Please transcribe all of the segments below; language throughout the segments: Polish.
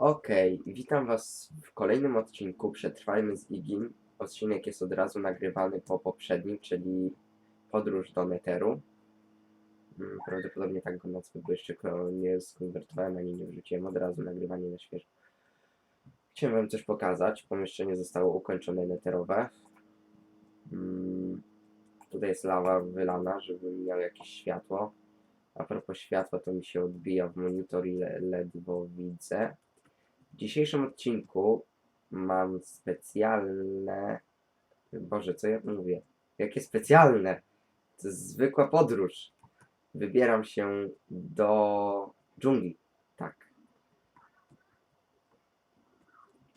Okej, witam Was w kolejnym odcinku Przetrwajmy z Igim. Odcinek jest od razu nagrywany po poprzednim, czyli podróż do Netheru. Mm, Prawdopodobnie tak go nazwę, bo jeszcze nie skonwertowałem ani nie wrzuciłem. Od razu nagrywanie na świeżo. Chciałem Wam coś pokazać. Pomieszczenie zostało ukończone netherowe. Mm, Tutaj jest lawa wylana, żeby miał jakieś światło. A propos światła, to mi się odbija w monitor i le- ledwo widzę. W dzisiejszym odcinku mam specjalne. Boże, co ja mówię? Jakie specjalne? To jest zwykła podróż. Wybieram się do dżungli. Tak.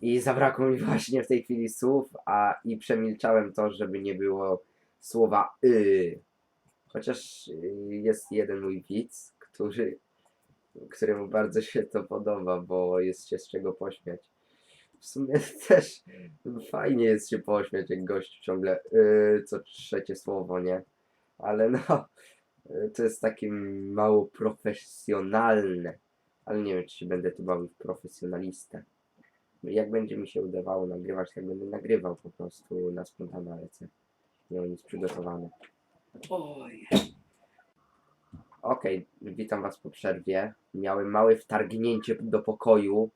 I zabrakło mi właśnie w tej chwili słów, a i przemilczałem to, żeby nie było słowa y. Chociaż y, jest jeden mój widz, który któremu bardzo się to podoba, bo jest się z czego pośmiać. W sumie też fajnie jest się pośmiać, jak gościu ciągle yy, co trzecie słowo, nie? Ale no, yy, to jest takie mało profesjonalne. Ale nie wiem, czy się będę tu bawił w profesjonalistę. Jak będzie mi się udawało nagrywać, tak będę nagrywał po prostu na spontana lecę. Nie mam nic przygotowane. Oj. Okej, witam Was po przerwie. Miałem małe wtargnięcie do pokoju,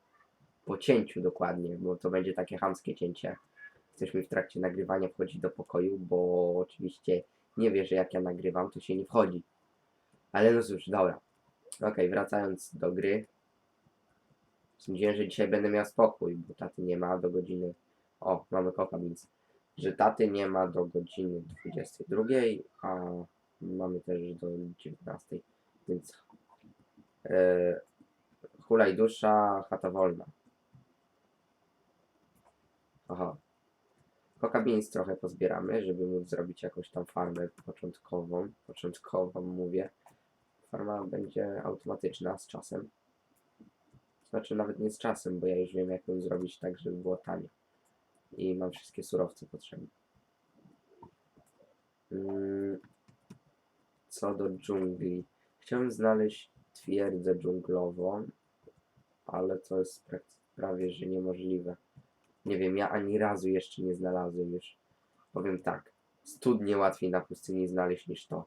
po cięciu dokładnie, bo to będzie takie hamskie cięcie. Mi w trakcie nagrywania wchodzi do pokoju, bo oczywiście nie wie, że jak ja nagrywam, to się nie wchodzi. Ale no cóż, dobra. Okej, wracając do gry. Sądziłem, że dzisiaj będę miał spokój, bo taty nie ma do godziny... O, mamy koka, więc... Że taty nie ma do godziny 22, a mamy też do 19, więc e, hulaj dusza, chata wolna. Aha. Beans trochę pozbieramy, żeby móc zrobić jakąś tam farmę początkową. Początkową mówię. Farma będzie automatyczna z czasem. Znaczy nawet nie z czasem, bo ja już wiem jak ją zrobić tak, żeby było tanie. I mam wszystkie surowce potrzebne. Mm, co do dżungli. Chciałem znaleźć twierdzę dżunglową, ale to jest prawie że niemożliwe. Nie wiem, ja ani razu jeszcze nie znalazłem już. Powiem tak, studnie łatwiej na pustyni znaleźć niż to.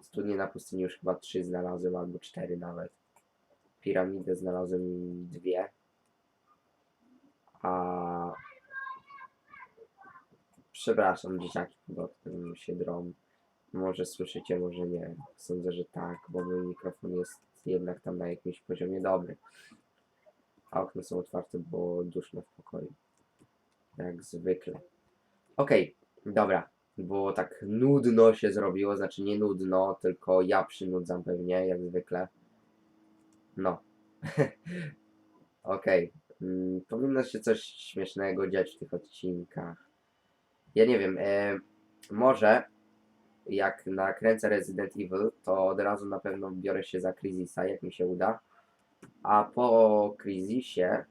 Studnie na pustyni już chyba trzy znalazłem, albo cztery nawet. Piramidę znalazłem dwie. A... Przepraszam, dzieciaki pod tym się drą. Może słyszycie, może nie. Sądzę, że tak, bo mój mikrofon jest jednak tam na jakimś poziomie dobry. A okna są otwarte, bo duszno w pokoju. Jak zwykle. Okej, dobra. Bo tak nudno się zrobiło, znaczy nie nudno, tylko ja przynudzam pewnie, jak zwykle. No. Okej. Mm, powinno się coś śmiesznego dziać w tych odcinkach. Ja nie wiem, e, może jak nakręcę Resident Evil, to od razu na pewno biorę się za Crisisa, jak mi się uda. A po Crisisie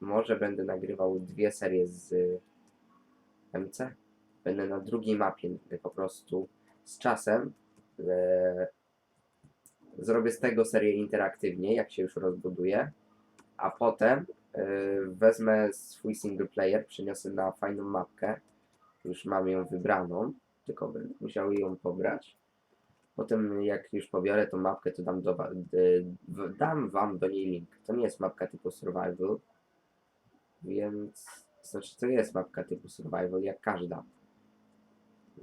może będę nagrywał dwie serie z MC. Będę na drugiej mapie po prostu z czasem. E, zrobię z tego serię interaktywnie, jak się już rozbuduje. A potem e, wezmę swój single player, przeniosę na fajną mapkę. Już mam ją wybraną tylko będę musiał ją pobrać. Potem jak już pobiorę tą mapkę, to dam, do, w- dam wam do niej link. To nie jest mapka typu survival, więc znaczy to jest mapka typu survival, jak każda.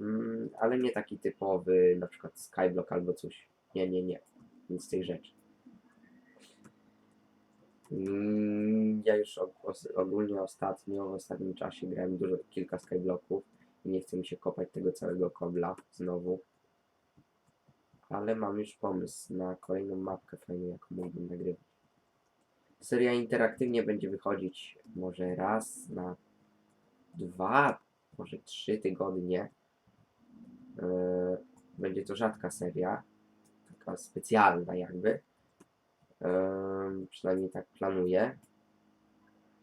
Mm, ale nie taki typowy, na przykład skyblock albo coś. Nie, nie, nie. Nic z tych rzeczy. Mm, ja już ogólnie ostatnio, w ostatnim czasie grałem dużo, kilka skyblocków i nie chce mi się kopać tego całego kobla znowu. Ale mam już pomysł na kolejną mapkę fajną, jaką mógłbym nagrywać. Seria interaktywnie będzie wychodzić może raz na dwa, może trzy tygodnie. Yy, będzie to rzadka seria, taka specjalna jakby. Przynajmniej tak planuję.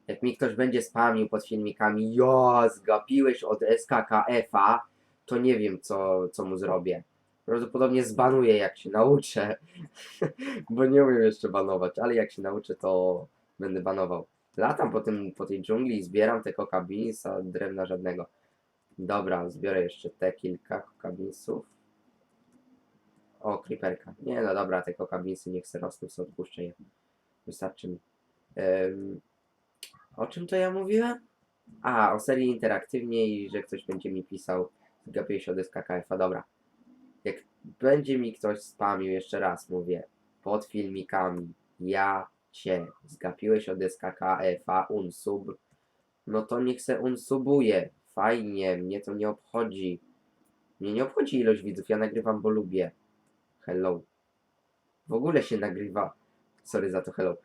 Jak mi ktoś będzie spamił pod filmikami, jo, zgapiłeś od SKKF-a, to nie wiem, co, co mu zrobię. Prawdopodobnie zbanuję jak się nauczę, bo nie umiem jeszcze banować, ale jak się nauczę to będę banował. Latam po, tym, po tej dżungli i zbieram te coca beans, a drewna żadnego. Dobra, zbiorę jeszcze te kilka coca beansów. O, creeperka. Nie no dobra, te coca beansy niech se rosną, sobie odpuszczę je. Wystarczy mi. O czym to ja mówiłem? A, o serii interaktywnej że ktoś będzie mi pisał zgapię się od SKKF-a, dobra. Jak będzie mi ktoś spamił, jeszcze raz mówię, pod filmikami, ja cię zgapiłeś od SKKF-a, unsub, no to niech se unsubuje. Fajnie, mnie to nie obchodzi. Mnie nie obchodzi ilość widzów, ja nagrywam, bo lubię. Hello. W ogóle się nagrywa. Sorry za to hello.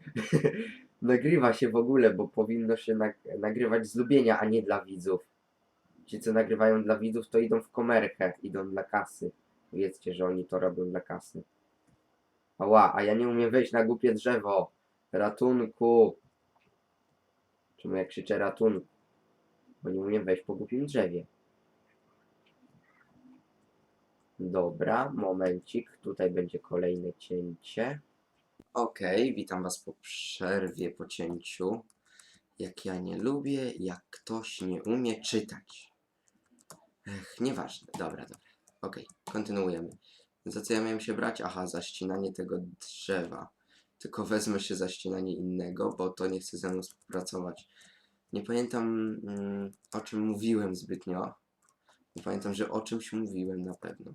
nagrywa się w ogóle, bo powinno się nag- nagrywać z lubienia, a nie dla widzów. Ci, co nagrywają dla widzów, to idą w komerkę, idą dla kasy. Wiedzcie, że oni to robią dla kasy. Ała, a ja nie umiem wejść na głupie drzewo. Ratunku. Czemu ja krzyczę ratunku? Bo nie umiem wejść po głupim drzewie. Dobra, momencik. Tutaj będzie kolejne cięcie. Okej, witam was po przerwie, po cięciu. Jak ja nie lubię, jak ktoś nie umie czytać. Ech, nieważne. Dobra, dobra. Okej, kontynuujemy. Za co ja miałem się brać? Aha, za ścinanie tego drzewa. Tylko wezmę się za ścinanie innego, bo to nie chce ze mną współpracować. Nie pamiętam mm, o czym mówiłem zbytnio. Nie pamiętam, że o czymś mówiłem na pewno.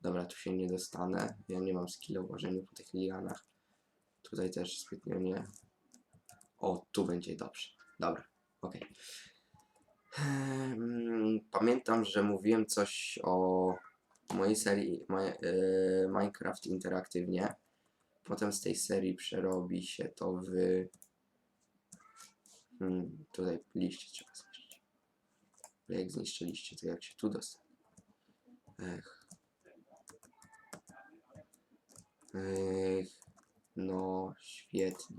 Dobra, tu się nie dostanę. Ja nie mam skilla ułożenia po tych lianach. Tutaj też zbytnio nie. O, tu będzie dobrze. Dobra, okej. Em, Pamiętam, że mówiłem coś o mojej serii e, Minecraft interaktywnie. Potem z tej serii przerobi się to w. Hmm, tutaj liście trzeba zniszczyć. Jak zniszczyliście, to jak się tu dostać? Ech. Ech. No, świetnie.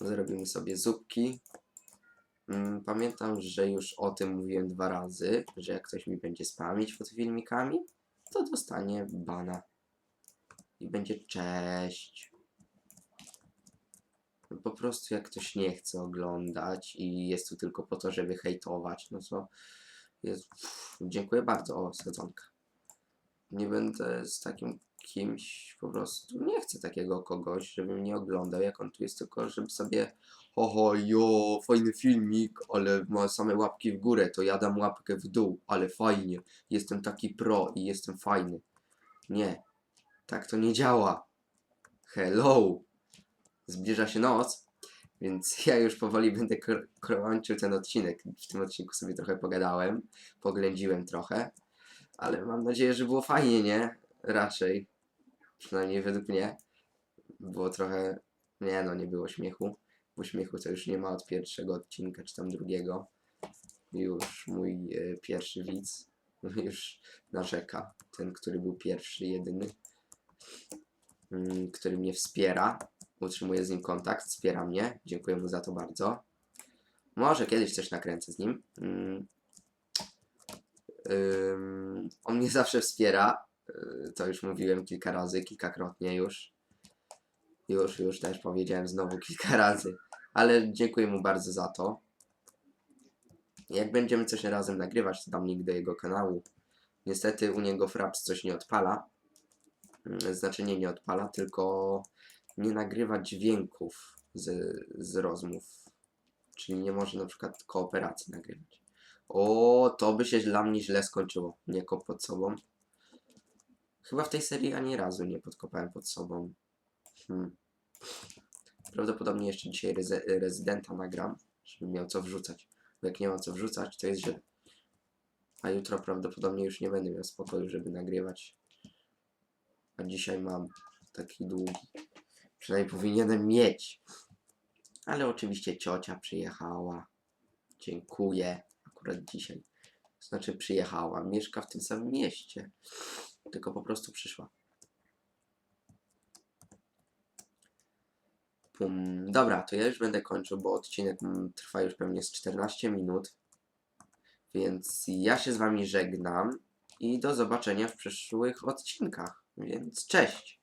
Zrobimy sobie zupki. Mm, Pamiętam, że już o tym mówiłem dwa razy, że jak ktoś mi będzie spamić pod filmikami, to dostanie bana. I będzie cześć. Po prostu jak ktoś nie chce oglądać i jest tu tylko po to, żeby hejtować, no to jest... Pff, dziękuję bardzo, o, sadzonka. Nie będę z takim kimś, po prostu nie chcę takiego kogoś, żeby mnie oglądał, jak on tu jest, tylko żeby sobie Oho, jo, fajny filmik, ale ma same łapki w górę, to ja dam łapkę w dół, ale fajnie, jestem taki pro i jestem fajny. Nie, tak to nie działa. Hello! Zbliża się noc, więc ja już powoli będę kończył ten odcinek. W tym odcinku sobie trochę pogadałem, poględziłem trochę, ale mam nadzieję, że było fajnie, nie? Raczej, przynajmniej według mnie. Było trochę, nie no, nie było śmiechu uśmiechu to już nie ma od pierwszego odcinka, czy tam drugiego. Już mój e, pierwszy widz już narzeka. Ten, który był pierwszy, jedyny, mm, który mnie wspiera. Utrzymuję z nim kontakt, wspiera mnie. Dziękuję mu za to bardzo. Może kiedyś coś nakręcę z nim. Mm. On mnie zawsze wspiera. y, To już mówiłem kilka razy, kilkakrotnie już. Już, już też powiedziałem znowu kilka razy ale dziękuję mu bardzo za to. Jak będziemy coś razem nagrywać, to dam link do jego kanału. Niestety u niego Fraps coś nie odpala. Mm, Znaczy nie, nie odpala, tylko nie nagrywa dźwięków z, z rozmów. Czyli nie może na przykład kooperacji nagrywać. O, to by się dla mnie źle skończyło. Nie kop pod sobą. Chyba w tej serii ani razu nie podkopałem pod sobą. Hmm. Prawdopodobnie jeszcze dzisiaj rezydenta nagram, żebym miał co wrzucać. Bo jak nie mam co wrzucać, to jest źle. A jutro prawdopodobnie już nie będę miał spokoju, żeby nagrywać. A dzisiaj mam taki długi. Przynajmniej powinienem mieć. Ale oczywiście ciocia przyjechała. Dziękuję. Akurat dzisiaj. Znaczy przyjechała. Mieszka w tym samym mieście. Tylko po prostu przyszła. Pum. Dobra, to ja już będę kończył, bo odcinek trwa już pewnie z 14 minut. Więc ja się z wami żegnam. i do zobaczenia w przyszłych odcinkach. Więc cześć!